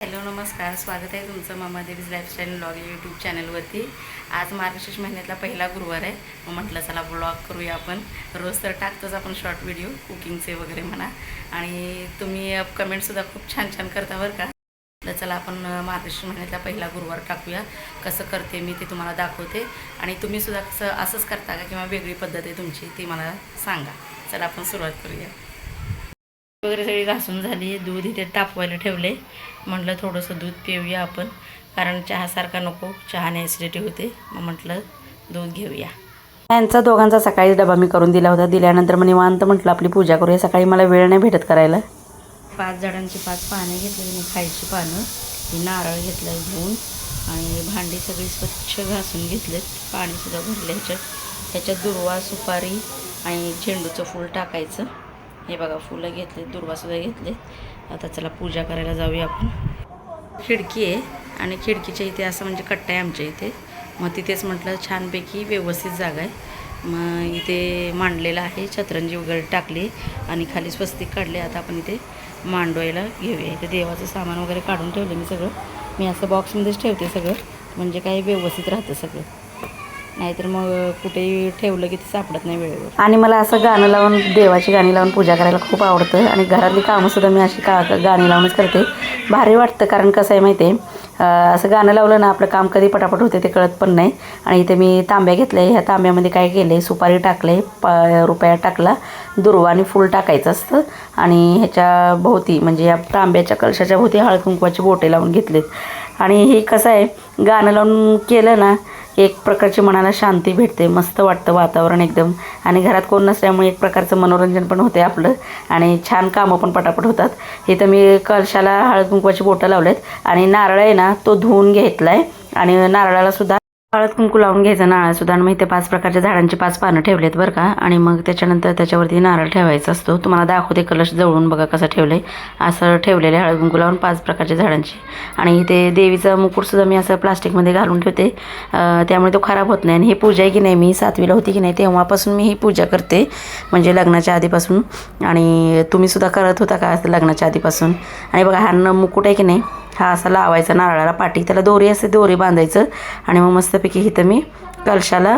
Hello नमस्कार. स्वागत आहे तुमचं मामा देवीज लाईफस्टाईल ब्लॉग यूट्यूब चॅनलवरती आज मार्गशीर्ष महिन्यातला पहिला गुरुवार आहे. मग म्हटलं चला ब्लॉग करूया आपण. रोज तर टाकतोच आपण शॉर्ट व्हिडिओ कुकिंगचे वगैरे म्हणा. आणि तुम्ही कमेंटसुद्धा खूप छान छान करता बरं का. तर चला आपण मार्गशीर्ष महिन्यातला पहिला गुरुवार टाकूया. कसं करते मी ते तुम्हाला दाखवते. आणि तुम्हीसुद्धा कसं असंच करता का किंवा वेगळी पद्धत आहे तुमची ती मला सांगा. चला आपण सुरुवात करूया. वगैरे सगळी घासून झाली दूध इथे तापवायला ठेवले म्हटलं थोडंसं दूध पिऊया आपण कारण चहासारखा नको चहाने ॲसिडिटी होते. मग म्हटलं दूध घेऊया. यांचा दोघांचा सकाळी डबा मी करून दिला होता. दिल्यानंतर मग निवांत म्हटलं आपली पूजा करूया. सकाळी मला वेळ नाही भेटत करायला. पाच झाडांची पाच पाने घेतलेली मी खायची पानं. ही नारळ घेतलं धुवून आणि भांडी सगळी स्वच्छ घासून घेतलेत. पाणीसुद्धा भरले ह्याच्यात. ह्याच्यात दुर्वा सुपारी आणि झेंडूचं फूल टाकायचं. हे बघा फुलं घेतले दुर्वासुद्धा घेतले आता चला पूजा करायला जाऊया आपण. खिडकी आहे आणि खिडकीच्या इथे असं म्हणजे कट्टा आहे आमच्या इथे. मग तिथेच म्हटलं छानपैकी व्यवस्थित जागा आहे. मग इथे मांडलेलं आहे छतरंजी वगैरे टाकली आणि खाली स्वस्तिक काढले. आता आपण इथे मांडवायला घेऊया. इथे देवाचं सामान वगैरे काढून ठेवलं मी सगळं. मी असं बॉक्समध्येच ठेवते सगळं. म्हणजे काही व्यवस्थित राहतं सगळं. नाहीतर मग कुठेही ठेवलं की ते सापडत नाही वेळेवर. आणि मला असं गाणं लावून देवाची गाणी लावून पूजा करायला खूप आवडतं. आणि घरातली कामंसुद्धा मी अशी का गाणी लावूनच करते. भारी वाटतं कारण कसं आहे माहिती आहे असं गाणं लावलं ना आपलं काम कधी पटापट होते ते कळत पण नाही. आणि इथे मी तांब्या घेतले ह्या तांब्यामध्ये काय केले सुपारी टाकले प रुपया टाकला दुर्वा आणि फूल टाकायचं असतं. आणि ह्याच्या भोवती म्हणजे या तांब्याच्या कलशाच्या भोवती हळकुंकवाची बोटे लावून घेतलेत. आणि हे कसं आहे गाणं लावून केलं ना एक प्रकारची मनाला शांती भेटते मस्त वाटतं वातावरण एकदम. आणि घरात कोण नसल्यामुळे एक प्रकारचं मनोरंजन पण होते आपलं. आणि छान कामं पण पटापट होतात. इथं मी कलशाला हळद कुंकवाची बोटं लावलेत. आणि नारळ आहे ना तो धुवून घेतला आहे आणि नारळाला सुद्धा हळद कुंकू लावून घ्यायचं नारळ सुद्धा. आणि मग इथे पाच प्रकारच्या झाडांची पाच पानं ठेवलेत बरं का. आणि मग त्याच्यानंतर त्याच्यावरती नारळ ठेवायचा असतो. तुम्हाला दाखवते कलश जवळून बघा कसं ठेवलं आहे असं ठेवलेलं आहे हळद कुंकू लावून पाच प्रकारच्या झाडांची. आणि इथे देवीचं मुकुटसुद्धा मी असं प्लास्टिकमध्ये घालून ठेवते. त्यामुळे तो खराब होत नाही. आणि ही पूजा आहे की नाही मी सातवीला होती की नाही तेव्हापासून मी ही पूजा करते. म्हणजे लग्नाच्या आधीपासून. आणि तुम्हीसुद्धा करत होता का असं लग्नाच्या आधीपासून? आणि बघा हा मुकुट आहे की नाही? हा असा लावायचा नारळाला पाठी त्याला दोरी असते दोरी बांधायचं. आणि मग मस्तपैकी इथं मी कलशाला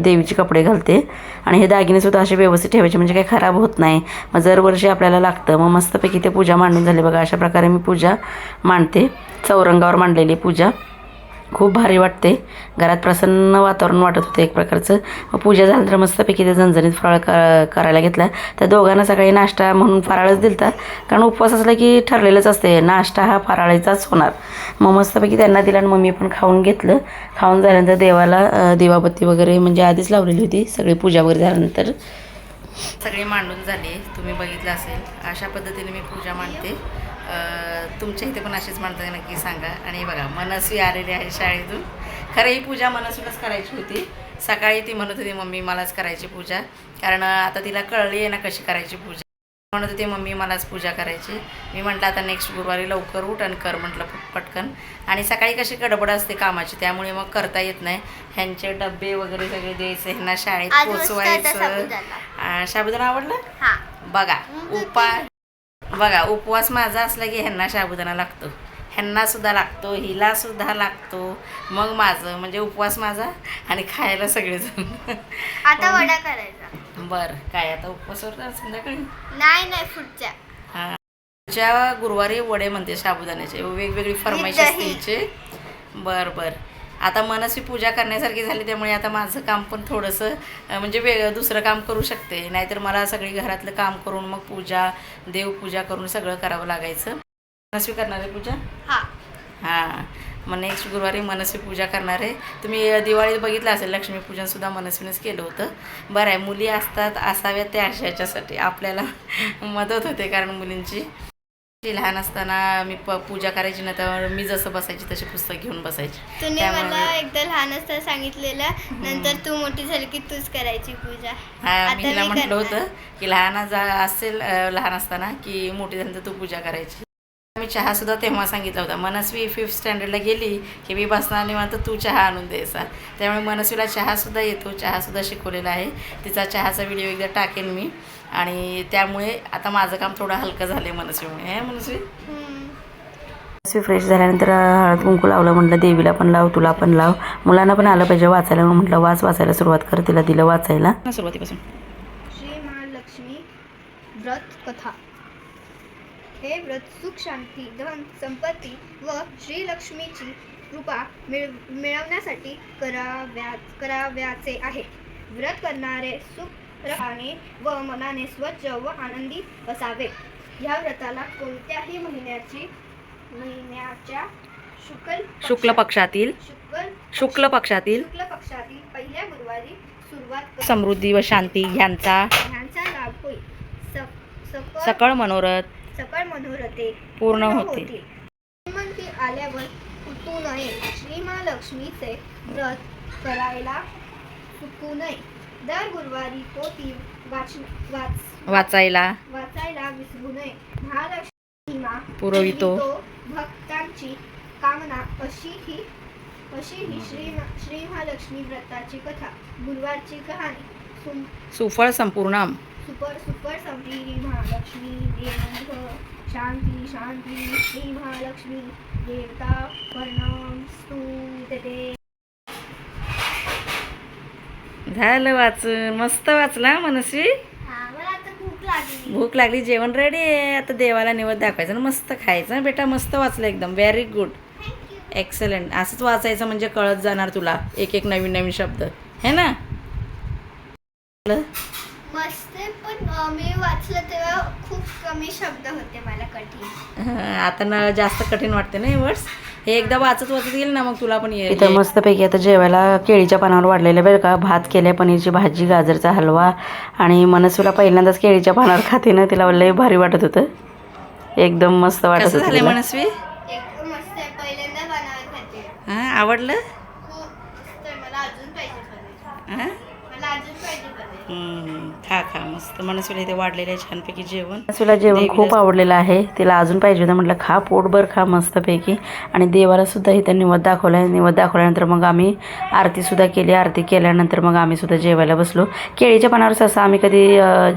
देवीचे कपडे घालते. आणि हे दागिनेसुद्धा असे व्यवस्थित ठेवायचे म्हणजे काही खराब होत नाही. मग दरवर्षी आपल्याला लागतं मग मस्तपैकी ते पूजा मांडून झाली. बघा अशा प्रकारे मी पूजा मांडते. चौरंगावर मांडलेली पूजा. खूप भारी वाटते. घरात प्रसन्न वातावरण वाटत होतं एक प्रकारचं. पूजा झाल्यानंतर मस्तपैकी ते झणझणीत फराळ क करायला घेतला. त्या दोघांना सकाळी नाश्ता म्हणून फराळच दिलता. कारण उपवास असला की ठरलेलंच असते. नाश्ता हा फराळीचाच होणार. मग मस्तपैकी त्यांना दिला आणि मग मी पण खाऊन घेतलं. खाऊन झाल्यानंतर देवाला अ, दिवाबत्ती वगैरे म्हणजे आधीच लावलेली होती. सगळी पूजा वगैरे झाल्यानंतर. सगळी मांडून झाली. तुम्ही बघितलं असेल. अशा पद्धतीने मी पूजा मांडते. तुमच्या इथे पण अशीच मांडता नक्की सांगा. आणि बघा मनस्वी आलेली आहे शाळेतून. खरं ही पूजा मनस्वीलाच करायची होती. सकाळी ती म्हणत होती मम्मी मलाच करायची पूजा. कारण आता तिला कळली आहे ना कशी करायची पूजा. म्हणत होती मम्मी मलाच पूजा करायची. मी म्हटलं आता नेक्स्ट गुरुवारी लवकर उठ आणि कर म्हटलं पट- पटकन. आणि सकाळी कशी गडबड असते कामाची त्यामुळे मग करता येत नाही. ह्यांचे डबे वगैरे सगळे द्यायचे ह्यांना शाळेत पोचवायचं. साबुदाणा. आवडला? बघा उपा बघा उपवास माझा असला की ह्यांना साबुदाणा लागतो. ह्यांना सुद्धा लागतो हिला सुद्धा लागतो. मग माझं म्हणजे उपवास माझा आणि खायला सगळेजण. आता वडा करायचा. बरं काय आता उपवासावर तर संध्याकाळी? नाही नाही पुढच्या. हा. ज्या गुरुवारी वडे म्हणते साबुदाण्याचे वेगवेगळी फरमाईश. असते हिचे बरं बरं. आता मनस्वी पूजा करण्यासारखी झाली त्यामुळे आता माझं काम पण थोडंसं म्हणजे वेगळं दुसरं काम करू शकते. नाहीतर मला सगळी घरातलं काम करून मग पूजा देवपूजा करून सगळं करावं लागायचं. मनस्वी करणार आहे पूजा? हा. हां. मग नेक्स्ट गुरुवारी मनस्वी पूजा करणार आहे. तुम्ही दिवाळीत बघितलं असेल लक्ष्मीपूजनसुद्धा मनस्वीनेच केलं होतं. बरं आहे मुली असतात असाव्यात त्या अशा याच्यासाठी. आपल्याला मदत होते कारण मुलींची. लहान असताना मी प पूजा करायची ना तर मी जसं बसायची तशी पुस्तक घेऊन बसायची. तुम्ही त्यामुळे- मला एकदा लहान असताना सांगितलेलं नंतर तू मोठी झाली की तूच करायची पूजा. हा मी हिला म्हटलं करणार. होतं की लहान जा असेल अ, लहान असताना की मोठी झाल्यानंतर तू पूजा करायची. मी चहा सुद्धा तेव्हा सांगितला होता. मनस्वी फिफ्थ स्टँडर्डला गेली की मी बसणार निवांत तू चहा आणून द्यायचा त्यामुळे मनस्वीला चहासुद्धा येतो चहासुद्धा शिकवलेला आहे. तिचा चहाचा व्हिडिओ एकदा टाकेन मी. आणि त्यामुळे आता माझं काम थोडं हलकं झालं आहे मनस्वीमुळे. हे मनस्वी. मनस्वी फ्रेश झाल्यानंतर हळद कुंकू लावलं म्हटलं देवीला पण लाव तुला पण लाव. मुलांना पण आलं पाहिजे वाचायला मग म्हटलं वाच वाचायला सुरुवात कर तिला दिलं वाचायला. सुरुवातीपासून. श्री महालक्ष्मी व्रत कथा. हे व्रत सुख शांती धन संपत्ती व श्रीलक्ष्मीची कृपा मिळ मिळवण्यासाठी कराव्या कराव्याचे आहे. व्रत करणारे सुख रहाने व मनाने स्वच्छ व आनंदी असावे. ह्या व्रताला कोणत्याही महिन्याची महिन्याच्या शुक्ल शुक्ल पक्षातील शुक्ल शुक्ल पक्षातील शुक्ल पक्षातील पहिल्या गुरुवारी सुरुवात समृद्धी व शांती ह्यांचा ह्यांचा लाभ होईल. सकळ मनोरथ मनोरथे पूर्ण होतील. श्रीमंती आल्यावर उठू नये. श्री महालक्ष्मीचे व्रत करायला चुकू नये. दर गुरुवारी वाच वाच वाचायला. वाचायला विसरू नये. महालक्ष्मी पुरवितो. भक्तांची कामना अशी ही अशी ही श्री श्री महालक्ष्मी व्रताची कथा गुरुवारची कहाणी सुफळ संपूर्णम सुपर सुपर श्री महालक्ष्मी देव शांती शांती श्री महालक्ष्मी देवता वर्णम स्तुते झालं वाचून. मस्त वाचला मनस्वी आता भूक लागली. जेवण रेडी आहे. आता देवाला निवड दाखवायचं आणि मस्त खायचं. बेटा मस्त वाचलं एकदम. व्हेरी गुड एक्सलंट असंच वाचायचं म्हणजे कळत जाणार तुला. एक एक नवीन नवीन शब्द. है ना मस्त पण अं, मी वाचलं तेव्हा खूप कमी शब्द होते मला कठीण. आता ना जास्त कठीण वाटते ना वर्ड्स हे एकदा वाचत वाचत येईल ना मग तुला पण येईल इथं मस्तपैकी आता जेवायला केळीच्या पानावर वाढलेलं बरं का. भात केल्या पनीरची भाजी गाजरचा हलवा. आणि मनस्वीला पहिल्यांदाच केळीच्या पानावर खाते ना. तिला लय भारी वाटत होतं. एकदम मस्त वाटत होतं. मनस्वी? एकदम मस्त आहे. पहिल्यांदा बनवत होते हां आवडलं? आहे हां खा खा. मस्त. मनस्वीला इथे वाढलेलं आहे छानपैकी जेवण. मनस्वीला जेवण खूप आवडलेलं आहे. तिला अजून पाहिजे होतं म्हटलं खा पोटभर खा मस्तपैकी. आणि देवाला सुद्धा इथं निवद दाखवला आहे निवद दाखवल्यानंतर मग आम्ही आरतीसुद्धा केली. आरती केल्यानंतर मग आम्ही सुद्धा जेवायला बसलो. केळीच्या पानावर असं आम्ही कधी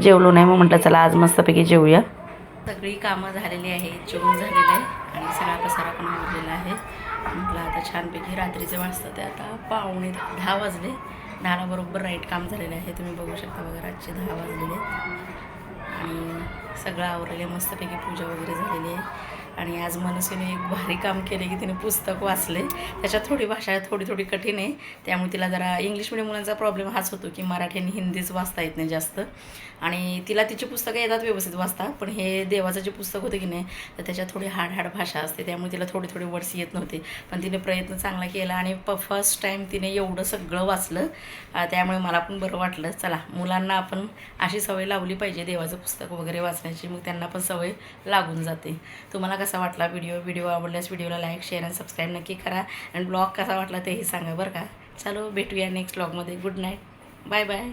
जेवलो नाही. मग म्हटलं चला आज मस्तपैकी जेवूया. सगळी कामं झालेली आहेत जेवण झालेलं आहे. आणि सगळा पसारा पण आवडलेला आहे. म्हटलं आता छानपैकी रात्रीचे वाजतं ते आता. पावणे दहा वाजले. दहाला बरोबर राईट काम झालेलं आहे तुम्ही बघू शकता बघा रातचे दहा वाजलेले आहेत. आणि सगळं आवरलेलं आहे मस्तपैकी पूजा वगैरे झालेली आहे आणि आज मनसेने एक भारी काम केले की तिने पुस्तक वाचले. त्याच्यात थोडी भाषा थोडी थोडी कठीण आहे. त्यामुळे तिला जरा इंग्लिश मिडियम मुलांचा प्रॉब्लेम हाच होतो की मराठी आणि हिंदीच वाचता येत नाही जास्त. आणि तिला तिची पुस्तकं येतात व्यवस्थित वाचता पण हे देवाचं जे पुस्तक होतं की नाही तर त्याच्यात थोडी हाड हाड भाषा असते. त्यामुळे तिला थोडी थोडी वर्ड्स येत नव्हते. पण तिने प्रयत्न चांगला केला आणि प फर्स्ट टाईम तिने एवढं सगळं वाचलं. त्यामुळे मला पण बरं वाटलं. चला मुलांना आपण अशी सवय लावली पाहिजे देवाचं पुस्तक वगैरे वाचण्याची. मग त्यांना पण सवय लागून जाते. तुम्हाला कसा वाटला व्हिडिओ व्हिडिओ आवडल्यास व्हिडिओला लाईक शेअर आणि सबस्क्राईब नक्की करा. आणि ब्लॉग कसा वाटला तेही सांगा बरं का. चालो भेटूया नेक्स्ट ब्लॉगमध्ये गुड नाईट बाय बाय